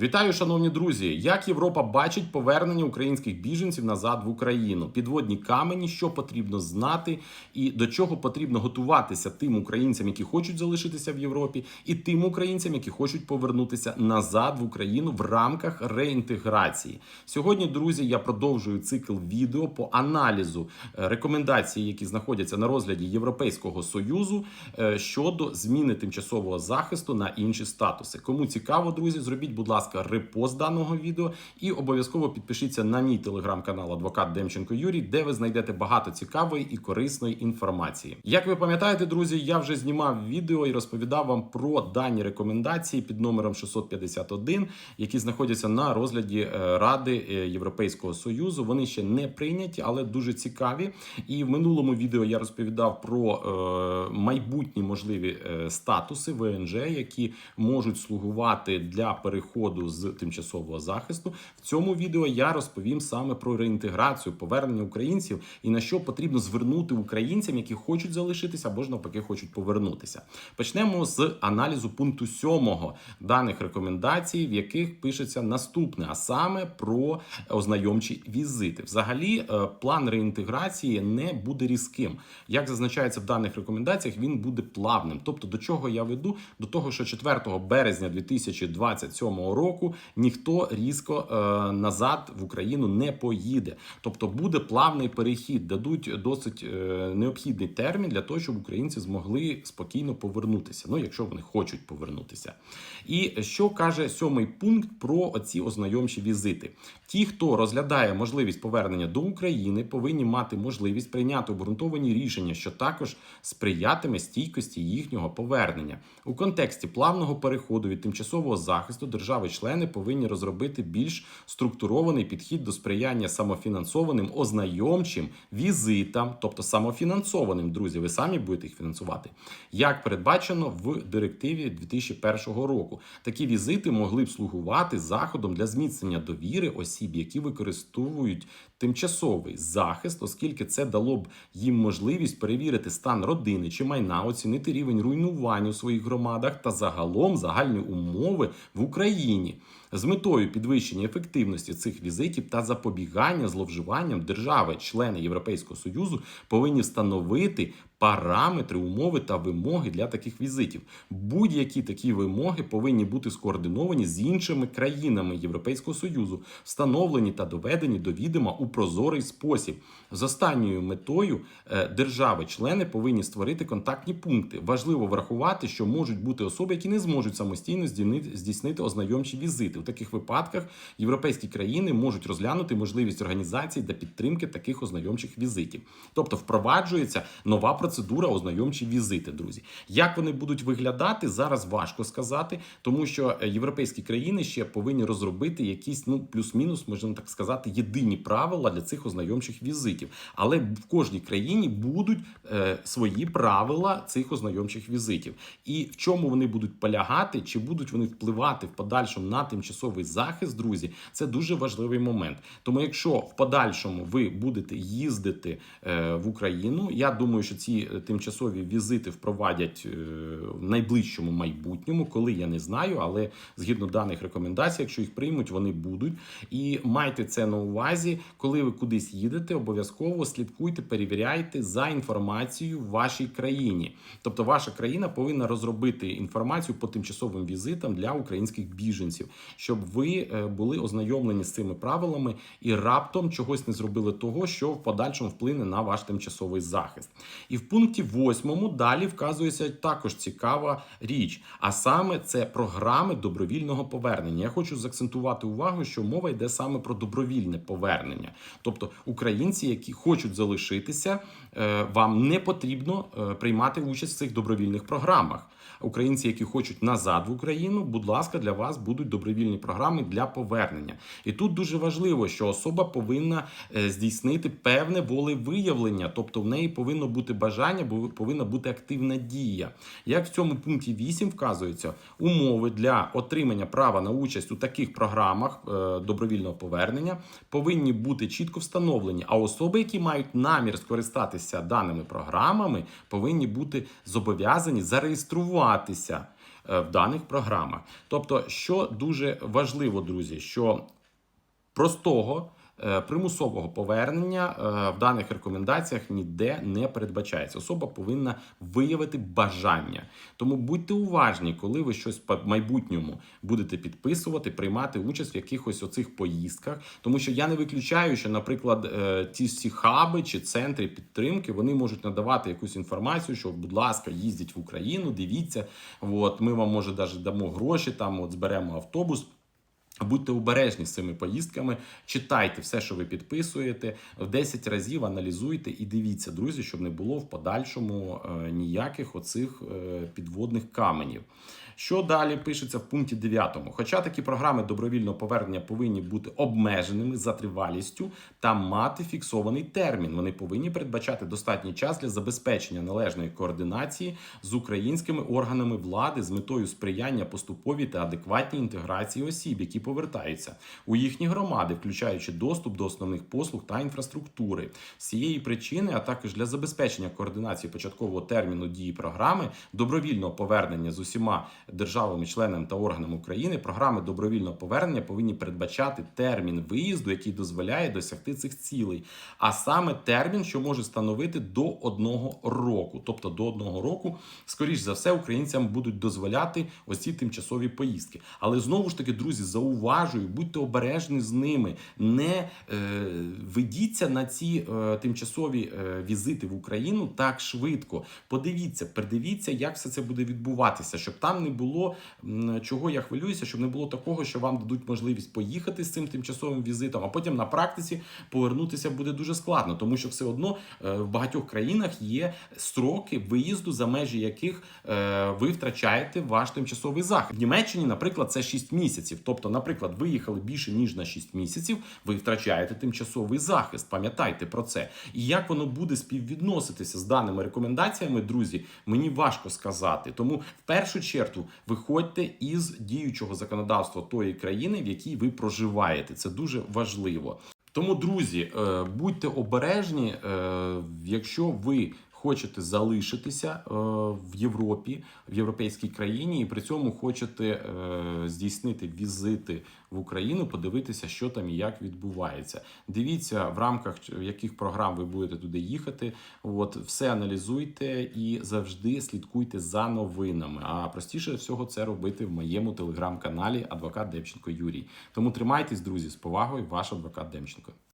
Вітаю, шановні друзі! Як Європа бачить повернення українських біженців назад в Україну? Підводні камені, що потрібно знати, і до чого потрібно готуватися тим українцям, які хочуть залишитися в Європі, і тим українцям, які хочуть повернутися назад в Україну в рамках реінтеграції. Сьогодні, друзі, я продовжую цикл відео по аналізу е, рекомендацій, які знаходяться на розгляді Європейського союзу е, щодо зміни тимчасового захисту на інші статуси. Кому цікаво, друзі, зробіть, будь ласка, репост даного відео і обов'язково підпишіться на мій телеграм-канал Адвокат Демченко Юрій, де ви знайдете багато цікавої і корисної інформації. Як ви пам'ятаєте, друзі, я вже знімав відео і розповідав вам про дані рекомендації під номером 651, які знаходяться на розгляді е, Ради е, Європейського союзу. Вони ще не прийняті, але дуже цікаві. І в минулому відео я розповідав про е, майбутні можливі е, статуси ВНЖ, які можуть слугувати для переходу з тимчасового захисту. В цьому відео я розповім саме про реінтеграцію, повернення українців і на що потрібно звернути українцям, які хочуть залишитися або ж навпаки хочуть повернутися. Почнемо з аналізу пункту 7 даних рекомендацій, в яких пишеться наступне, а саме про ознайомчі візити. Взагалі, е, план реінтеграції не буде різким. Як зазначається в даних рекомендаціях, він буде плавним. Тобто, до чого я веду? До того, що 4 березня 2027 року ніхто різко е, назад в Україну не поїде. Тобто буде плавний перехід, дадуть досить е, необхідний термін для того, щоб українці змогли спокійно повернутися. Ну, якщо вони хочуть повернутися. І що каже сьомий пункт про оці ознайомчі візити? Ті, хто розглядає можливість повернення до України, повинні мати можливість прийняти обґрунтовані рішення, що також сприятиме стійкості їхнього повернення у контексті плавного переходу від тимчасового захисту держави-члени повинні розробити більш структурований підхід до сприяння самофінансованим ознайомчим візитам, тобто самофінансованим, друзі, ви самі будете їх фінансувати, як передбачено в директиві 2001 року. Такі візити могли б слугувати заходом для зміцнення довіри осіб, які використовують тимчасовий захист, оскільки це дало б їм можливість перевірити стан родини чи майна, оцінити рівень руйнувань у своїх громадах та загалом загальні умови в Україні Україні з метою підвищення ефективності цих візитів та запобігання зловживанням держави, члени Європейського союзу, повинні встановити. Параметри, умови та вимоги для таких візитів. Будь-які такі вимоги повинні бути скоординовані з іншими країнами Європейського союзу, встановлені та доведені до відома у прозорий спосіб. З останньою метою е, держави-члени повинні створити контактні пункти. Важливо врахувати, що можуть бути особи, які не зможуть самостійно здійснити ознайомчі візити. У таких випадках європейські країни можуть розглянути можливість організації та підтримки таких ознайомчих візитів. Тобто впроваджується нова процедура ознайомчі візити, друзі. Як вони будуть виглядати, зараз важко сказати, тому що е, європейські країни ще повинні розробити якісь ну плюс-мінус, можна так сказати, єдині правила для цих ознайомчих візитів. Але в кожній країні будуть е, свої правила цих ознайомчих візитів. І в чому вони будуть полягати, чи будуть вони впливати в подальшому на тимчасовий захист, друзі, це дуже важливий момент. Тому, якщо в подальшому ви будете їздити е, в Україну, я думаю, що ці е, тимчасові візити впровадять е, в найближчому майбутньому, коли я не знаю, але згідно даних рекомендацій, якщо їх приймуть, вони будуть. І майте це на увазі, коли ви кудись їдете, обов'язково слідкуйте, перевіряйте за інформацією в вашій країні. Тобто, ваша країна повинна розробити інформацію по тимчасовим візитам для українських біженців, щоб ви е, були ознайомлені з цими правилами і раптом чогось не зробили того, що в подальшому вплине на ваш тимчасовий захист. І в пункті 8 далі вказується також цікава річ, а саме це програми добровільного повернення. Я хочу заакцентувати увагу, що мова йде саме про добровільне повернення. Тобто українці, які хочуть залишитися, е, вам не потрібно е, приймати участь в цих добровільних програмах. Українці, які хочуть назад в Україну, будь ласка, для вас будуть добровільні програми для повернення. І тут дуже важливо, що особа повинна е, здійснити певне волевиявлення, тобто в неї повинно бути бажання, бо повинна бути активна дія. Як в цьому пункті 8 вказується, умови для отримання права на участь у таких програмах е, добровільного повернення повинні бути чітко встановлені. А особи, які мають намір скористатися даними програмами, повинні бути зобов'язані зареєструватися в даних програмах. Тобто, що дуже важливо, друзі, що простого е, примусового повернення е, в даних рекомендаціях ніде не передбачається. Особа повинна виявити бажання. Тому будьте уважні, коли ви щось по майбутньому будете підписувати, приймати участь в якихось оцих поїздках. Тому що я не виключаю, що, наприклад, е, ті всі хаби чи центри підтримки вони можуть надавати якусь інформацію, що, будь ласка, їздіть в Україну, дивіться, от ми вам може навіть дамо гроші, там от зберемо автобус. Будьте обережні з цими поїздками, читайте все, що ви підписуєте, в 10 разів аналізуйте і дивіться, друзі, щоб не було в подальшому е, ніяких оцих е, підводних каменів. Що далі пишеться в пункті 9? Хоча такі програми добровільного повернення повинні бути обмеженими за тривалістю та мати фіксований термін. Вони повинні передбачати достатній час для забезпечення належної координації з українськими органами влади з метою сприяння поступовій та адекватній інтеграції осіб, які повертаються у їхні громади, включаючи доступ до основних послуг та інфраструктури. З цієї причини, а також для забезпечення координації початкового терміну дії програми добровільного повернення з усіма державами, членами та органами України, програми добровільного повернення повинні передбачати термін виїзду, який дозволяє досягти цих цілей, а саме термін, що може становити до одного року. Тобто до одного року, скоріш за все, українцям будуть дозволяти ось ці тимчасові поїздки. Але знову ж таки, друзі, зауважую, будьте обережні з ними, не е, ведіться на ці е, тимчасові е, візити в Україну так швидко. Подивіться, придивіться, як все це буде відбуватися, щоб там не було чого я хвилююся, щоб не було такого, що вам дадуть можливість поїхати з цим тимчасовим візитом, а потім на практиці повернутися буде дуже складно, тому що все одно е, в багатьох країнах є строки виїзду, за межі яких е, ви втрачаєте ваш тимчасовий захист. В Німеччині, наприклад, це 6 місяців. Тобто, наприклад, виїхали більше ніж на 6 місяців, ви втрачаєте тимчасовий захист. Пам'ятайте про це. І як воно буде співвідноситися з даними рекомендаціями, друзі, мені важко сказати. Тому в першу чергу виходьте із діючого законодавства тої країни, в якій ви проживаєте. Це дуже важливо. Тому, друзі, е, будьте обережні, е, якщо ви хочете залишитися е, в Європі, в європейській країні, і при цьому хочете е, здійснити візити в Україну, подивитися, що там і як відбувається. Дивіться, в рамках яких програм ви будете туди їхати. От все аналізуйте і завжди слідкуйте за новинами. А простіше всього це робити в моєму телеграм-каналі Адвокат Демченко Юрій. Тому тримайтесь, друзі, з повагою, ваш адвокат Демченко.